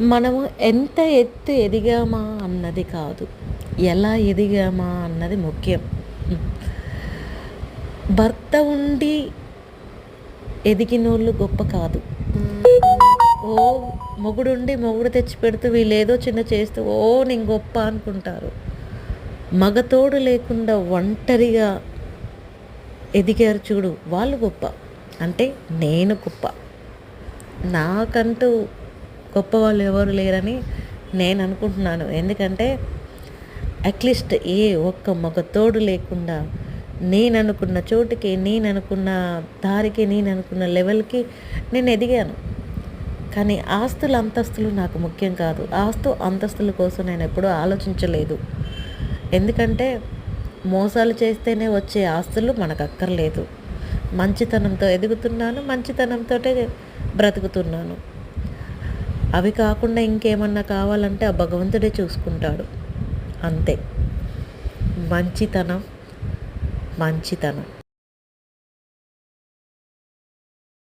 మనము ఎంత ఎత్తు ఎదిగామా అన్నది కాదు. ఎలా ఎదిగామా అన్నది ముఖ్యం. భర్త ఉండి ఎదిగినోళ్ళు గొప్ప కాదు. ఓ మొగుడుండి మొగుడు తెచ్చి పెడుతూ వీళ్ళేదో చిన్న చేస్తూ ఓ నేను గొప్ప అనుకుంటారు. మగతోడు లేకుండా ఒంటరిగా ఎదిగారు చూడు వాళ్ళు గొప్ప. అంటే నేను గొప్ప. నాకంటూ గొప్ప వాళ్ళు ఎవరు లేరని నేను అనుకుంటున్నాను. ఎందుకంటే అట్లీస్ట్ ఏ ఒక్క మొగ తోడు లేకుండా నేను అనుకున్న చోటుకి నేను అనుకున్న దారికి నేను అనుకున్న లెవెల్కి నేను ఎదిగాను. కానీ ఆస్తులు అంతస్తులు నాకు ముఖ్యం కాదు. ఆస్తు అంతస్తుల కోసం నేను ఎప్పుడూ ఆలోచించలేదు. ఎందుకంటే మోసాలు చేస్తేనే వచ్చే ఆస్తులు మనకు అక్కర్లేదు మంచితనంతో ఎదుగుతున్నాను మంచితనంతో బ్రతుకుతున్నాను. అవి కాకుండా ఇంకేమన్నా కావాలంటే ఆ భగవంతుడే చూసుకుంటాడు. అంతే. మంచితనం మంచితనం.